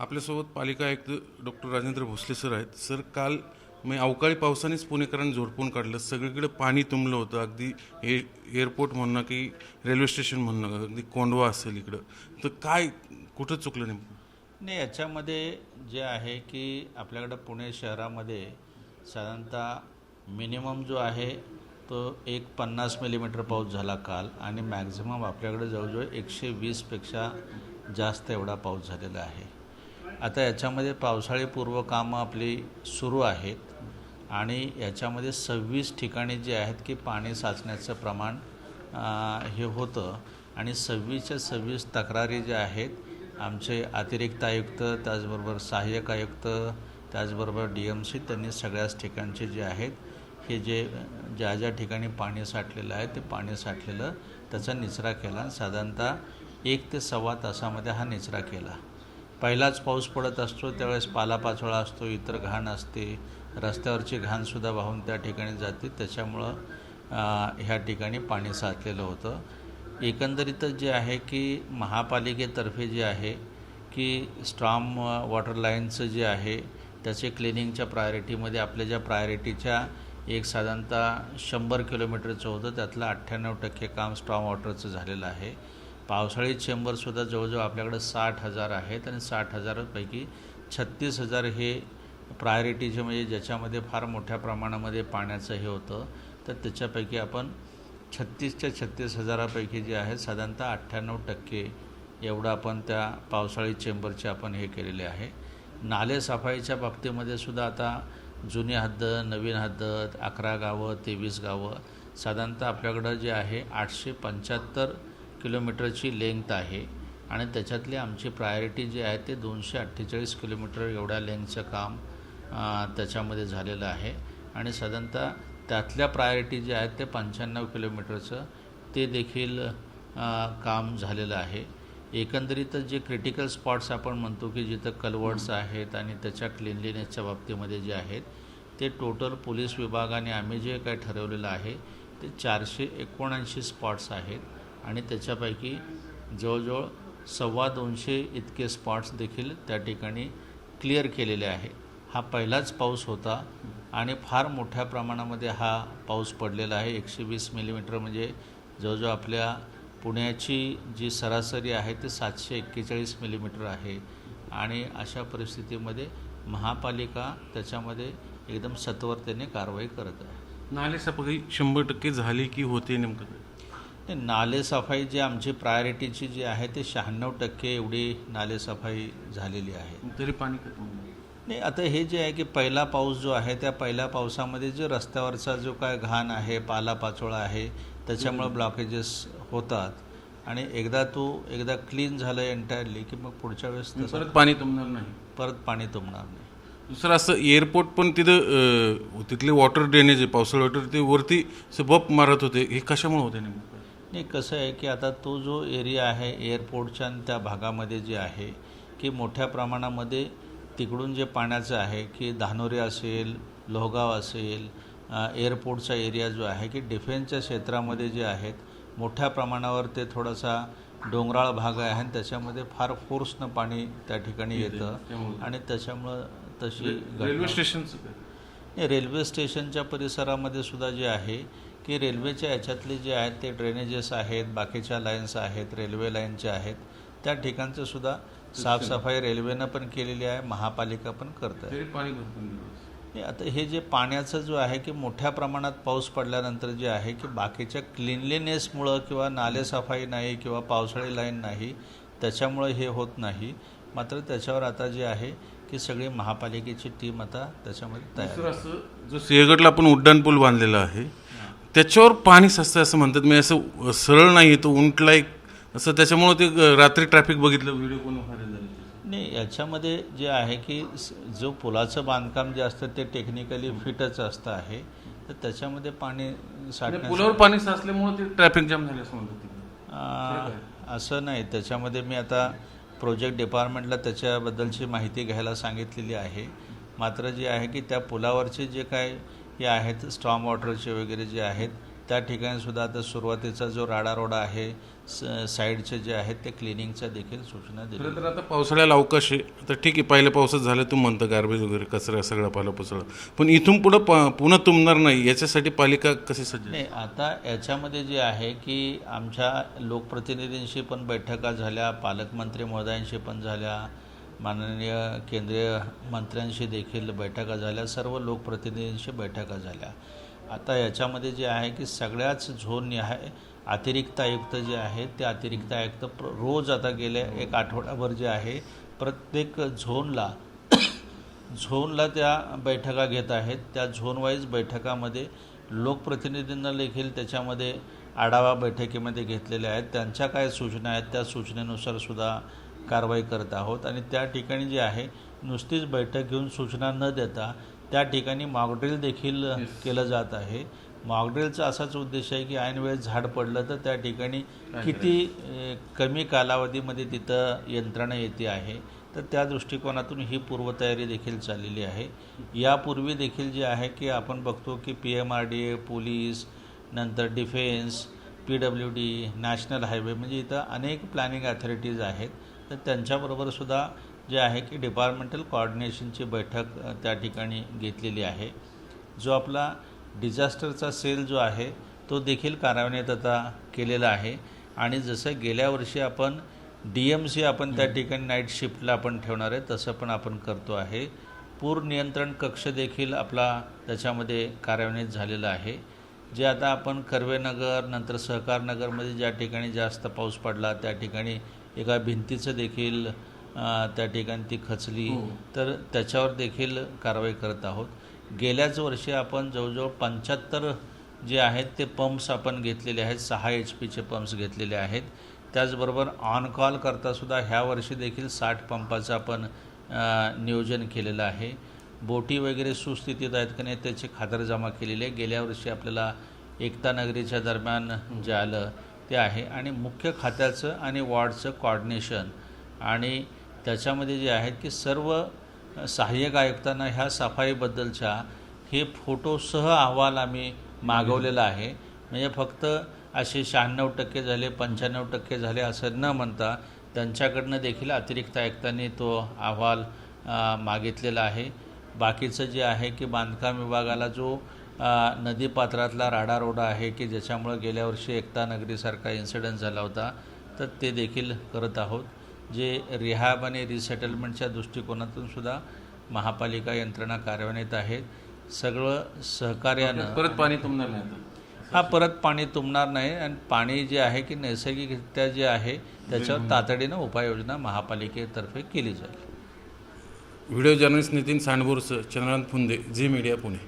आपल्यासोबत पालिका आयुक्त डॉक्टर राजेंद्र भोसले सर आहेत. सर काल मी अवकाळी पावसानेच पुणेकरांनी झोडपून काढलं. सगळीकडे पाणी तुंबलं होतं. अगदी ए एअरपोर्ट म्हणणं की रेल्वे स्टेशन म्हणणं अगदी कोंडवा असेल इकडं. तर काय कुठं चुकलं नाही नाही याच्यामध्ये जे आहे की आपल्याकडं पुणे शहरामध्ये साधारणतः मिनिमम जो आहे तो एक पन्नास मिलीमीटर पाऊस झाला काल आणि मॅक्झिमम आपल्याकडे जवळजवळ एकशे वीसपेक्षा जास्त एवढा पाऊस झालेला आहे. आता याच्यामध्ये पावसाळी पूर्व कामं आपली सुरू आहेत आणि याच्यामध्ये सव्वीस ठिकाणी जे आहेत की पाणी साचण्याचं प्रमाण हे होतं. आणि सव्वीसच्या सव्वीस तक्रारी ज्या आहेत आमचे अतिरिक्त आयुक्त त्याचबरोबर सहाय्यक आयुक्त त्याचबरोबर डी एम सी त्यांनी सगळ्याच ठिकाणचे जे आहेत हे जे ज्या ज्या ठिकाणी पाणी साठलेलं आहे ते पाणी साठलेलं त्याचा निचरा केला. साधारणतः एक ते सव्वा तासामध्ये हा निचरा केला. पहिलाच पाऊस पडत असतो त्यावेळेस पालापाचोळा असतो इतर घाण असते. रस्त्यावरची घाणसुद्धा वाहून त्या ठिकाणी जाते. त्याच्यामुळं ह्या ठिकाणी पाणी साचलेलं होतं. एकंदरीतच जे आहे की महापालिकेतर्फे जे आहे की स्ट्रॉम वॉटर लाईनचं जे आहे त्याचे क्लिनिंगच्या प्रायोरिटीमध्ये आपल्या ज्या प्रायोरिटीच्या एक साधारणतः शंभर किलोमीटरचं होतं त्यातलं अठ्ठ्याण्णव टक्के काम स्ट्रॉम वॉटरचं झालेलं आहे. पावसाळी चेंबरसुद्धा जवळजवळ आपल्याकडं साठ हजार आहेत आणि साठ हजारापैकी छत्तीस हजार हे प्रायोरिटीचे म्हणजे ज्याच्यामध्ये फार मोठ्या प्रमाणामध्ये पाण्याचं हे होतं तर त्याच्यापैकी आपण छत्तीसच्या छत्तीस हजारापैकी जे आहे साधारणतः अठ्ठ्याण्णव टक्के एवढं आपण त्या पावसाळी चेंबरचे आपण हे केलेले आहे. नाले सफाईच्या बाबतीमध्ये सुद्धा आता जुनी हद्द नवीन हद्द अकरा गावं तेवीस गावं साधारणतः आपल्याकडं जे आहे आठशे पंच्याहत्तर किलोमीटरची लेंग्थ आहे आणि त्याच्यातली आमची प्रायोरिटी जी आहे ते दोनशे अठ्ठेचाळीस किलोमीटर एवढ्या लेंथचं काम त्याच्यामध्ये झालेलं आहे. आणि साधारणतः त्यातल्या प्रायोरिटी जे आहेत ते पंच्याण्णव किलोमीटरचं ते देखील काम झालेलं आहे. एकंदरीतच जे क्रिटिकल स्पॉट्स आपण म्हणतो की जिथं कलवर्ड्स आहेत आणि त्याच्या क्लिनलीनेसच्या बाबतीमध्ये जे आहेत ते टोटल पोलीस विभागाने आम्ही जे काय ठरवलेलं आहे ते चारशे एकोणऐंशी स्पॉट्स आहेत. आणि त्याच्यापैकी जवळजवळ सव्वा दोनशे इतके स्पॉट्स देखील त्या ठिकाणी क्लिअर केलेले आहे. हा पहिलाच पाऊस होता आणि फार मोठ्या प्रमाणामध्ये हा पाऊस पडलेला आहे. एकशे वीस मिलीमीटर म्हणजे जवळजवळ आपल्या पुण्याची जी सरासरी आहे ती सातशे एक्केचाळीस मिलीमीटर आहे. आणि अशा परिस्थितीमध्ये महापालिका त्याच्यामध्ये एकदम सत्वरतेने कारवाई करत आहे. नाले सफाई शंभर टक्के झाली की होते नेमकं? नालेसफाई जी आमची प्रायोरिटीची जी आहे ते शहाण्णव टक्के एवढी नालेसफाई झालेली आहे. तरी पाणी? नाही आता हे जे आहे की पहिला पाऊस जो आहे त्या पहिल्या पावसामध्ये जो रस्त्यावरचा जो काय घाण आहे पालापाचोळा आहे त्याच्यामुळं ब्लॉकेजेस होतात. आणि एकदा तो एकदा क्लीन झालं एंटायरली की मग पुढच्या वेळेस परत पाणी तुंबणार नाही? परत पाणी तुंबणार नाही. दुसरं असं एअरपोर्ट पण तिथं तिथले वॉटर ड्रेनेज आहे पावसाळी वॉटर ते वरती बप मारत होते. हे कशामुळे होते नेमकं? नाही कसं आहे की आता तो जो एरिया आहे एअरपोर्टच्या आणि त्या भागामध्ये जे आहे की मोठ्या प्रमाणामध्ये तिकडून जे पाण्याचं आहे की धानोरी असेल लोहगाव असेल एअरपोर्टचा एरिया जो आहे की डिफेन्सच्या क्षेत्रामध्ये जे आहेत मोठ्या प्रमाणावर ते थोडासा डोंगराळ भाग आहे आणि त्याच्यामध्ये फार फोर्सनं पाणी त्या ठिकाणी येतं. आणि त्याच्यामुळं तशी रेल्वे? नाही, रेल्वे स्टेशनच्या परिसरामध्ये सुद्धा जे आहे की रेल्वेच्या याच्यातले जे आहेत ते ड्रेनेजेस आहेत बाकीच्या लाईन्स आहेत रेल्वे लाईनच्या आहेत त्या ठिकाणचं सुद्धा साफसफाई रेल्वेनं पण केलेली आहे महापालिका पण करत आहे. आता हे जे पाण्याचं जो आहे की मोठ्या प्रमाणात पाऊस पडल्यानंतर जे आहे की बाकीच्या क्लिनलीनेसमुळं किंवा नालेसफाई नाही किंवा पावसाळी लाईन नाही त्याच्यामुळं हे होत नाही. मात्र त्याच्यावर आता जे आहे की सगळी महापालिकेची टीम आता त्याच्यामध्ये तयार असं जो सिंहगडला आपण उड्डाण पूल बांधलेला आहे त्याच्यावर पाणी साचतं असं म्हणतात. मी असं सरळ नाही तो उंटला एक असं त्याच्यामुळे ते रात्री ट्रॅफिक बघितलं व्हिडिओ कोण व्हायरल झाले नाही याच्यामध्ये जे आहे की जो पुलाचं बांधकाम जे असतं ते टेक्निकली फिटच असतं आहे. तर त्याच्यामध्ये पाणी साठण्याचं पुलावर पाणी साचल्यामुळे ते ट्रॅफिक जाम झाले असं म्हणतात असं नाही. त्याच्यामध्ये मी आता प्रोजेक्ट डिपार्टमेंटला त्याच्याबद्दलची माहिती घ्यायला सांगितलेली आहे. मात्र जे आहे की त्या पुलावरचे जे काय हे आहेत स्ट्रॉम वॉटरचे वगैरे जे आहेत त्या ठिकाणी सुद्धा आता सुरुवातीचा जो राडा रोडा आहे स साईडचे जे आहेत ते क्लिनिंगच्या देखील सूचना दिल्या तर आता पावसाळ्याला अवकाश आहे तर ठीक आहे पहिल्या पावसात झालं तू म्हणतं गार्बेज वगैरे कचरा सगळा पाला पुसळा पण इथून पुढं प पुन्हा तुंबणार नाही याच्यासाठी पालिका कशी सज्ज? नाही आता याच्यामध्ये जे आहे की आमच्या लोकप्रतिनिधींशी पण बैठका झाल्या पालकमंत्री महोदयांशी पण झाल्या माननीय केंद्रीय मंत्र्यांशी देखील बैठका झाल्या सर्व लोकप्रतिनिधींशी बैठका झाल्या. आता याच्यामध्ये जे आहे की सगळ्याच झोन आहे अतिरिक्त आयुक्त जे आहेत ते अतिरिक्त आयुक्त प्र- रोज आता गेल्या एक आठवडाभर जे आहे प्रत्येक झोनला झोनला त्या बैठका घेत आहेत. त्या झोनवाईज बैठकामध्ये लोकप्रतिनिधींना देखील त्याच्यामध्ये आढावा बैठकीमध्ये घेतलेले आहेत. त्यांच्या काय सूचना आहेत त्या सूचनेनुसार सुद्धा कारवाई करत आहोत आणि त्या ठिकाणी जे आहे नुसतीच बैठक घेऊन सूचना न देता त्या ठिकाणी मॉकड्रिल देखील केलं जात आहे. मॉकड्रिलचा असाच उद्देश आहे की ऐन वेळेस झाड पडलं तर त्या ठिकाणी किती कमी कालावधीमध्ये तिथं यंत्रणा येते आहे. तर त्या दृष्टिकोनातून ही पूर्वतयारी देखील चाललेली आहे. यापूर्वी देखील जे आहे की आपण बघतो की P M R D A police नंतर defence P W D national highway म्हणजे इथं अनेक प्लॅनिंग अथॉरिटीज आहेत. तर त्यांच्याबरोबर सुद्धा जे आहे की डिपार्टमेंटल कोऑर्डिनेशनची बैठक त्या ठिकाणी घेतलेली आहे. जो आपला डिझास्टरचा सेल जो आहे तो देखील कार्यान्वित आता केलेला आहे. आणि जसं गेल्या वर्षी आपण डी एम सी आपण त्या ठिकाणी नाईट शिफ्टला आपण ठेवणार आहे तसं पण आपण करतो आहे. पूर नियंत्रण कक्ष देखील आपला त्याच्यामध्ये कार्यान्वित झालेला आहे. जे आता आपण कर्वेनगर नंतर सहकार नगरमध्ये ज्या ठिकाणी जास्त पाऊस पडला त्या ठिकाणी एका भिंतीचं देखील त्या ठिकाणी ती खचली. तर त्याच्यावर देखील कारवाई करत आहोत. गेल्याच वर्षी आपण जवळजवळ पंच्याहत्तर जे आहेत ते पंप्स आपण घेतलेले आहेत सहा एच पीचे पंप्स घेतलेले आहेत. त्याचबरोबर ऑन कॉल करतासुद्धा ह्या वर्षी देखील साठ पंपाचं आपण नियोजन केलेलं आहे. बोटी वगैरे सुस्थितीत आहेत का नाही त्याची खातरजमा केलेली आहे. गेल्या वर्षी आपल्याला एकता नगरीच्या दरम्यान जे आलं ते आहे. आणि मुख्य खात्याचं आणि वॉर्डचं कॉर्डिनेशन आणि त्याच्यामध्ये जे आहेत की सर्व सहाय्यक आयुक्तांना ह्या सफाईबद्दलच्या हे फोटोसह अहवाल आम्ही मागवलेला आहे. म्हणजे फक्त असे शहाण्णव टक्के झाले पंच्याण्णव टक्के झाले असं न म्हणता त्यांच्याकडनं देखील अतिरिक्त आयुक्तांनी तो अहवाल मागितलेला आहे. बाकीचं जे आहे की बांधकाम विभागाला जो नदीपात्रातला राडारोडा आहे की ज्याच्यामुळं गेल्या वर्षी एकता नगरीसारखा इन्सिडन्स झाला होता तर ते देखील करत आहोत. जे रिहॅब आणि रिसेटलमेंटच्या दृष्टिकोनातून सुद्धा महापालिका यंत्रणा कार्यान्वित आहेत सगळं सहकार्यानं परत पाणी तुंबणार नाही हा परत पाणी तुंबणार नाही. आणि पाणी जे आहे की नैसर्गिकरित्या जे आहे त्याच्यावर तातडीनं उपाययोजना महापालिकेतर्फे केली जाईल. व्हिडिओ जर्नलिस्ट नितीन सांडबोरसह चंद्रकांत फुंदे झी मीडिया पुणे.